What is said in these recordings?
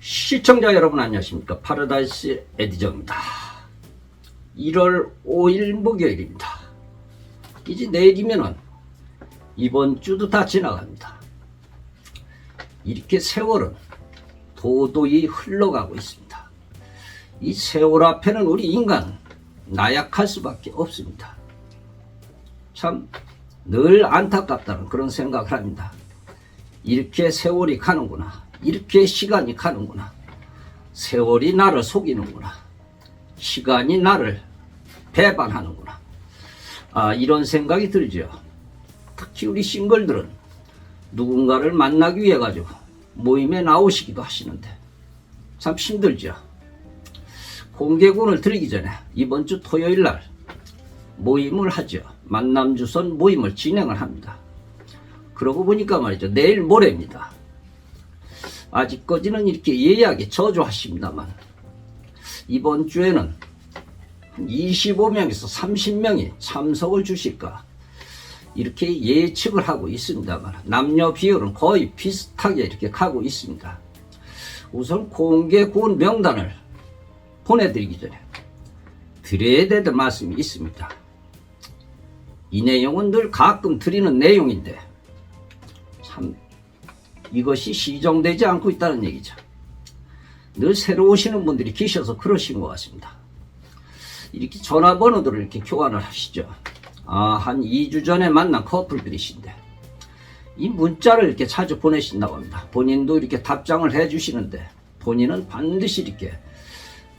시청자 여러분 안녕하십니까? 파라다이스 에디저입니다. 1월 5일 목요일입니다. 이제 내일이면은 이번 주도 다 지나갑니다. 이렇게 세월은 도도히 흘러가고 있습니다. 이 세월 앞에는 우리 인간 나약할 수밖에 없습니다. 참 늘 안타깝다는 그런 생각을 합니다. 이렇게 세월이 가는구나. 이렇게 시간이 가는구나. 세월이 나를 속이는구나. 시간이 나를 배반하는구나. 아, 이런 생각이 들죠. 특히 우리 싱글들은 누군가를 만나기 위해 가지고 모임에 나오시기도 하시는데 참 힘들죠. 공개군을 드리기 전에 이번 주 토요일 날 모임을 하죠. 만남 주선 모임을 진행을 합니다. 그러고 보니까 말이죠. 내일 모레입니다. 아직까지는 이렇게 예약에 저조하십니다만 이번 주에는 한 25명에서 30명이 참석을 주실까 이렇게 예측을 하고 있습니다만 남녀 비율은 거의 비슷하게 이렇게 가고 있습니다. 우선 공개 구원 명단을 보내드리기 전에 드려야 될 말씀이 있습니다. 이 내용은 늘 가끔 드리는 내용인데 참 이것이 시정되지 않고 있다는 얘기죠. 늘 새로 오시는 분들이 계셔서 그러신 것 같습니다. 이렇게 전화번호들을 이렇게 교환을 하시죠. 아, 한 2주 전에 만난 커플들이신데 이 문자를 이렇게 자주 보내신다고 합니다. 본인도 이렇게 답장을 해 주시는데 본인은 반드시 이렇게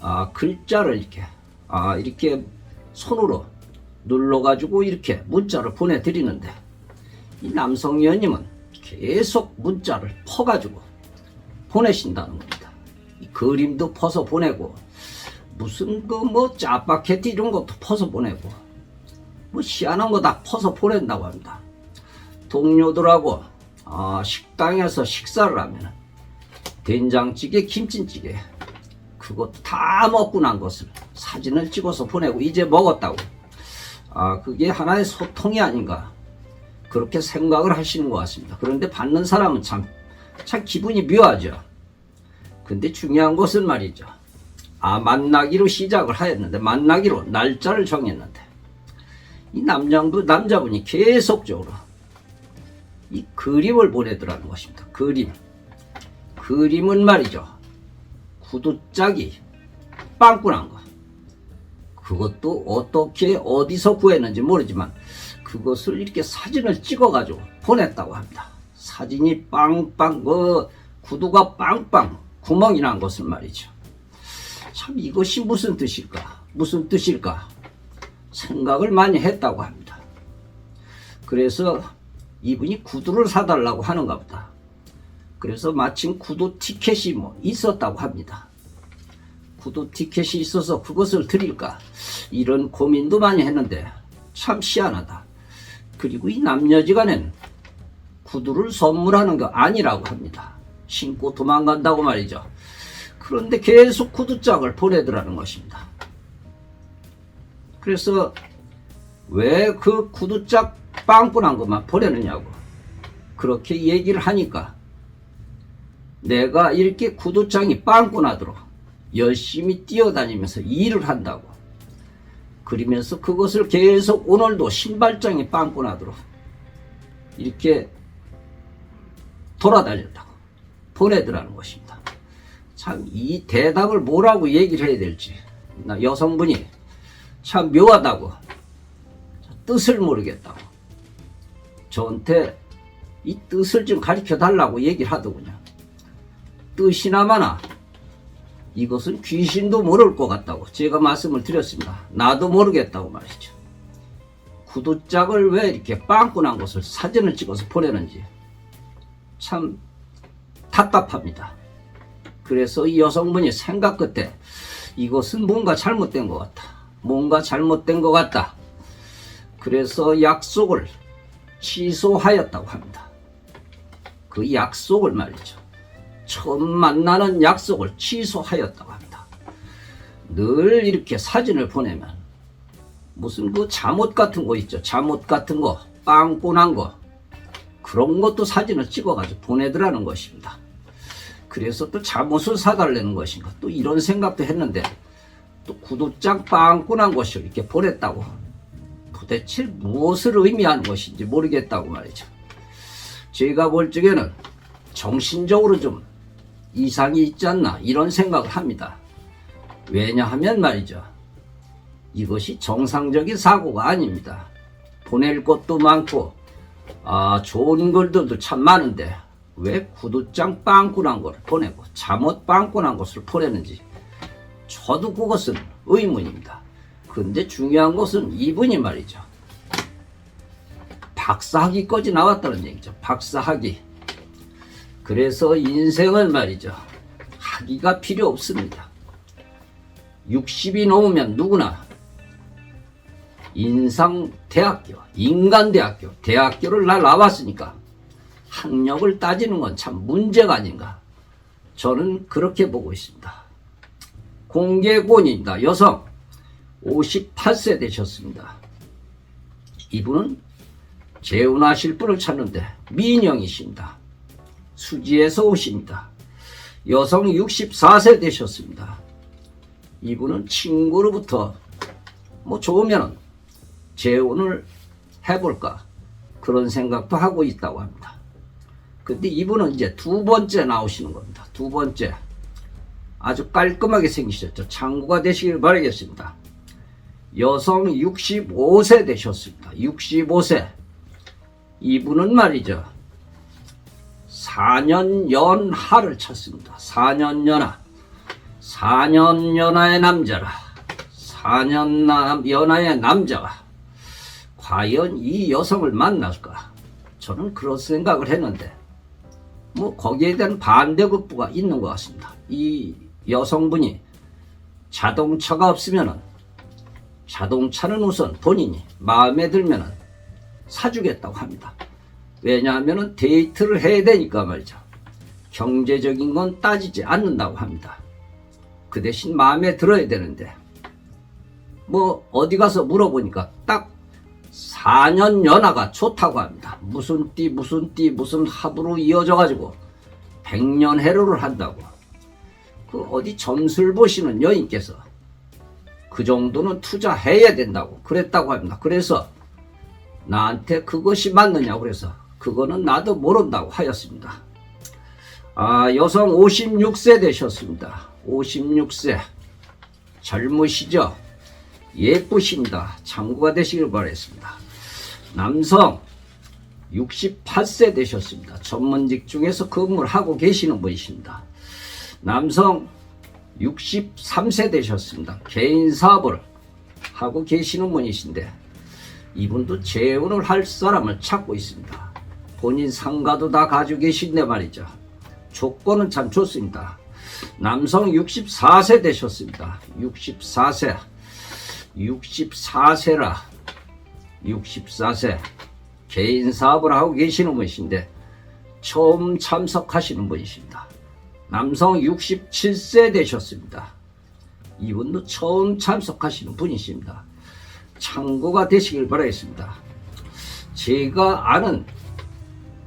아, 글자를 이렇게 아, 이렇게 손으로 눌러가지고 이렇게 문자를 보내드리는데 이 남성 위원님은 계속 문자를 퍼가지고 보내신다는 겁니다. 이 그림도 퍼서 보내고 무슨 그 뭐 짜파게티 이런 것도 퍼서 보내고 뭐 희한한 거 다 퍼서 보낸다고 합니다. 동료들하고 아, 식당에서 식사를 하면 된장찌개, 김치찌개 그것도 다 먹고 난 것을 사진을 찍어서 보내고 이제 먹었다고. 아 그게 하나의 소통이 아닌가 그렇게 생각을 하시는 것 같습니다. 그런데 받는 사람은 참, 참 기분이 묘하죠. 근데 중요한 것은 말이죠. 아, 만나기로 시작을 하였는데, 만나기로 날짜를 정했는데, 이 남장도 남자분이 계속적으로 이 그림을 보내더라는 것입니다. 그림. 그림은 말이죠. 구두짝이 빵꾸난 거. 그것도 어떻게 어디서 구했는지 모르지만 그것을 이렇게 사진을 찍어가지고 보냈다고 합니다. 사진이 빵빵, 뭐, 구두가 빵빵, 구멍이 난 것을 말이죠. 참 이것이 무슨 뜻일까? 무슨 뜻일까? 생각을 많이 했다고 합니다. 그래서 이분이 구두를 사달라고 하는가 보다. 그래서 마침 구두 티켓이 뭐 있었다고 합니다. 구두 티켓이 있어서 그것을 드릴까? 이런 고민도 많이 했는데 참 희한하다. 그리고 이 남녀지간엔 구두를 선물하는 거 아니라고 합니다. 신고 도망간다고 말이죠. 그런데 계속 구두짝을 보내더라는 것입니다. 그래서 왜 그 구두짝 빵꾸난 것만 보내느냐고 그렇게 얘기를 하니까 내가 이렇게 구두장이 빵꾸나도록 열심히 뛰어다니면서 일을 한다고 그러면서 그것을 계속 오늘도 신발장이 빵꾸나도록 이렇게 돌아다녔다고 보내더라는 것입니다. 참 이 대답을 뭐라고 얘기를 해야 될지 나 여성분이 참 묘하다고 뜻을 모르겠다고 저한테 이 뜻을 좀 가르쳐 달라고 얘기를 하더군요. 뜻이나마나 이것은 귀신도 모를 것 같다고 제가 말씀을 드렸습니다. 나도 모르겠다고 말이죠. 구두짝을 왜 이렇게 빵꾸난 것을 사진을 찍어서 보내는지 참 답답합니다. 그래서 이 여성분이 생각 끝에 이것은 뭔가 잘못된 것 같다. 뭔가 잘못된 것 같다. 그래서 약속을 취소하였다고 합니다. 그 약속을 말이죠. 처음 만나는 약속을 취소하였다고 합니다. 늘 이렇게 사진을 보내면 무슨 그 잠옷 같은 거 있죠. 잠옷 같은 거, 빵꾸난 거 그런 것도 사진을 찍어가지고 보내더라는 것입니다. 그래서 또 잠옷을 사달라는 것인가 또 이런 생각도 했는데 또 구두장 빵꾸난 것을 이렇게 보냈다고 도대체 무엇을 의미하는 것인지 모르겠다고 말이죠. 제가 볼 적에는 정신적으로 좀 이상이 있지 않나 이런 생각을 합니다. 왜냐하면 말이죠. 이것이 정상적인 사고가 아닙니다. 보낼 것도 많고 아 좋은 글들도 참 많은데 왜 구두장 빵꾸난 걸 보내고 잠옷 빵꾸난 것을 보내는지 저도 그것은 의문입니다. 근데 중요한 것은 이분이 말이죠. 박사학위까지 나왔다는 얘기죠. 박사학위. 그래서 인생은 말이죠. 학위가 필요 없습니다. 60이 넘으면 누구나 인상대학교, 인간대학교, 대학교를 날 나왔으니까 학력을 따지는 건 참 문제가 아닌가. 저는 그렇게 보고 있습니다. 공개권입니다. 여성 58세 되셨습니다. 이분은 재혼하실 분을 찾는데 미인형이십니다. 수지에서 오십니다. 여성 64세 되셨습니다. 이분은 친구로부터 뭐 좋으면 재혼을 해볼까 그런 생각도 하고 있다고 합니다. 근데 이분은 이제 두 번째 나오시는 겁니다. 두 번째 아주 깔끔하게 생기셨죠. 창구가 되시길 바라겠습니다. 여성 65세 되셨습니다. 65세 이분은 말이죠. 4년 연하를 찾습니다. 4년 연하. 4년 연하의 남자라. 4년 남, 연하의 남자가 과연 이 여성을 만날까? 저는 그런 생각을 했는데, 뭐, 거기에 대한 반대급부가 있는 것 같습니다. 이 여성분이 자동차가 없으면은, 자동차는 우선 본인이 마음에 들면은 사주겠다고 합니다. 왜냐하면 데이트를 해야 되니까 말이죠. 경제적인 건 따지지 않는다고 합니다. 그 대신 마음에 들어야 되는데 뭐 어디 가서 물어보니까 딱 4년 연하가 좋다고 합니다. 무슨 띠 무슨 띠 무슨 합으로 이어져 가지고 100년 해로를 한다고. 그 어디 점술 보시는 여인께서 그 정도는 투자해야 된다고 그랬다고 합니다. 그래서 나한테 그것이 맞느냐고 그래서 그거는 나도 모른다고 하였습니다. 아, 여성 56세 되셨습니다. 56세. 젊으시죠? 예쁘십니다. 참고가 되시길 바라겠습니다. 남성 68세 되셨습니다. 전문직 중에서 근무를 하고 계시는 분이십니다. 남성 63세 되셨습니다. 개인 사업을 하고 계시는 분이신데 이분도 재혼을 할 사람을 찾고 있습니다. 본인 상가도 다 가지고 계신데 말이죠. 조건은 참 좋습니다. 남성 64세 되셨습니다. 64세. 64세라. 64세. 개인 사업을 하고 계시는 분이신데 처음 참석하시는 분이십니다. 남성 67세 되셨습니다. 이분도 처음 참석하시는 분이십니다. 참고가 되시길 바라겠습니다. 제가 아는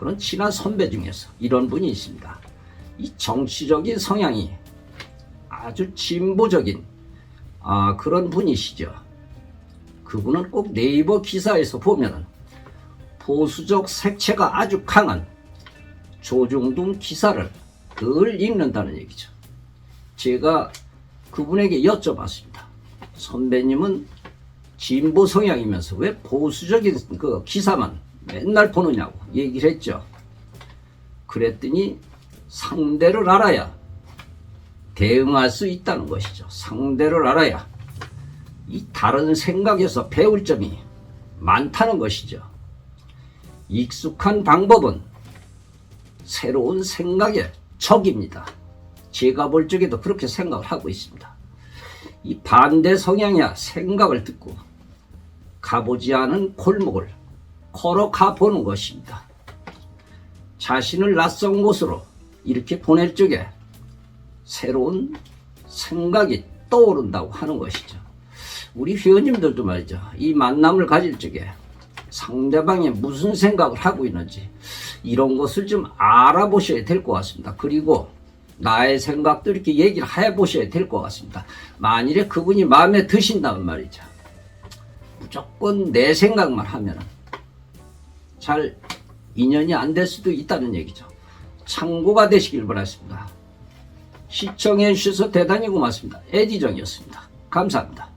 그런 친한 선배 중에서 이런 분이 있습니다. 이 정치적인 성향이 아주 진보적인 아, 그런 분이시죠. 그분은 꼭 네이버 기사에서 보면은 보수적 색채가 아주 강한 조중동 기사를 늘 읽는다는 얘기죠. 제가 그분에게 여쭤봤습니다. 선배님은 진보 성향이면서 왜 보수적인 그 기사만 맨날 보느냐고 얘기를 했죠. 그랬더니 상대를 알아야 대응할 수 있다는 것이죠. 상대를 알아야 이 다른 생각에서 배울 점이 많다는 것이죠. 익숙한 방법은 새로운 생각의 적입니다. 제가 볼 적에도 그렇게 생각을 하고 있습니다. 이 반대 성향이야 생각을 듣고 가보지 않은 골목을 걸어가 보는 것입니다. 자신을 낯선 곳으로 이렇게 보낼 적에 새로운 생각이 떠오른다고 하는 것이죠. 우리 회원님들도 말이죠. 이 만남을 가질 적에 상대방이 무슨 생각을 하고 있는지 이런 것을 좀 알아보셔야 될 것 같습니다. 그리고 나의 생각도 이렇게 얘기를 해보셔야 될 것 같습니다. 만일에 그분이 마음에 드신다면 말이죠. 무조건 내 생각만 하면은 잘 인연이 안 될 수도 있다는 얘기죠. 참고가 되시길 바랐습니다. 시청해 주셔서 대단히 고맙습니다. 에디정이었습니다. 감사합니다.